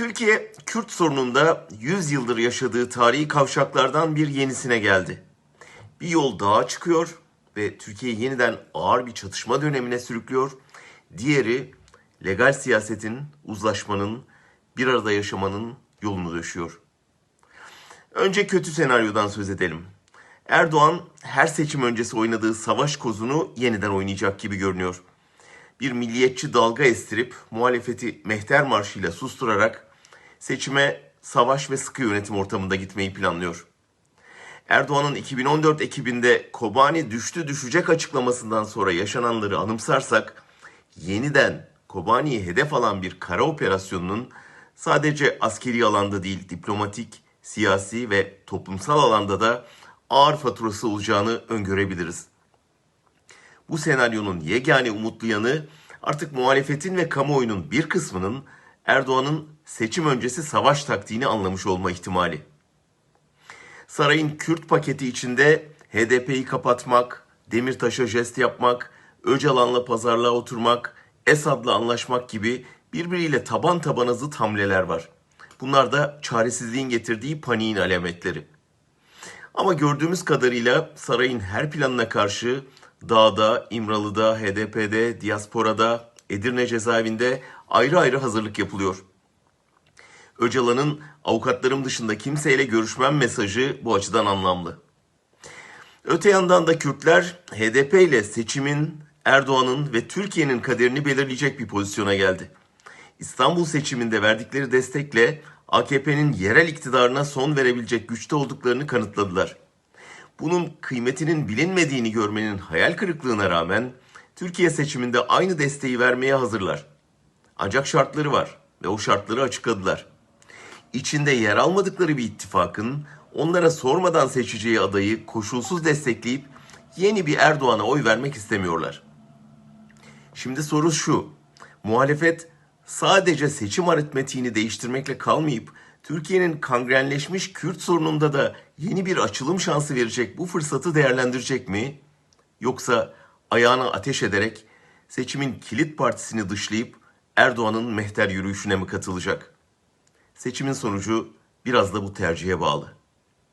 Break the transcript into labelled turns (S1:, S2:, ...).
S1: Türkiye, Kürt sorununda 100 yıldır yaşadığı tarihi kavşaklardan bir yenisine geldi. Bir yol dağa çıkıyor ve Türkiye'yi yeniden ağır bir çatışma dönemine sürüklüyor. Diğeri legal siyasetin, uzlaşmanın, bir arada yaşamanın yolunu döşüyor. Önce kötü senaryodan söz edelim. Erdoğan her seçim öncesi oynadığı savaş kozunu yeniden oynayacak gibi görünüyor. Bir milliyetçi dalga estirip muhalefeti mehter marşıyla susturarak seçime savaş ve sıkı yönetim ortamında gitmeyi planlıyor. Erdoğan'ın 2014 Ekim'inde Kobani düştü düşecek açıklamasından sonra yaşananları anımsarsak yeniden Kobani'yi hedef alan bir kara operasyonunun sadece askeri alanda değil diplomatik, siyasi ve toplumsal alanda da ağır faturası olacağını öngörebiliriz. Bu senaryonun yegane umutlu yanı artık muhalefetin ve kamuoyunun bir kısmının Erdoğan'ın seçim öncesi savaş taktiğini anlamış olma ihtimali. Sarayın Kürt paketi içinde HDP'yi kapatmak, Demirtaş'a jest yapmak, Öcalan'la pazarlığa oturmak, Esad'la anlaşmak gibi birbiriyle taban tabana zıt hamleler var. Bunlar da çaresizliğin getirdiği paniğin alametleri. Ama gördüğümüz kadarıyla sarayın her planına karşı dağda, İmralı'da, HDP'de, diasporada, Edirne cezaevinde ayrı ayrı hazırlık yapılıyor. Öcalan'ın avukatlarım dışında kimseyle görüşmem mesajı bu açıdan anlamlı. Öte yandan da Kürtler HDP ile seçimin, Erdoğan'ın ve Türkiye'nin kaderini belirleyecek bir pozisyona geldi. İstanbul seçiminde verdikleri destekle AKP'nin yerel iktidarına son verebilecek güçte olduklarını kanıtladılar. Bunun kıymetinin bilinmediğini görmenin hayal kırıklığına rağmen Türkiye seçiminde aynı desteği vermeye hazırlar. Ancak şartları var ve o şartları açıkladılar. İçinde yer almadıkları bir ittifakın onlara sormadan seçeceği adayı koşulsuz destekleyip yeni bir Erdoğan'a oy vermek istemiyorlar. Şimdi soru şu. Muhalefet sadece seçim aritmetiğini değiştirmekle kalmayıp Türkiye'nin kangrenleşmiş Kürt sorununda da yeni bir açılım şansı verecek bu fırsatı değerlendirecek mi? Yoksa ayağına ateş ederek seçimin kilit partisini dışlayıp Erdoğan'ın mehter yürüyüşüne mi katılacak? Seçimin sonucu biraz da bu tercihe bağlı.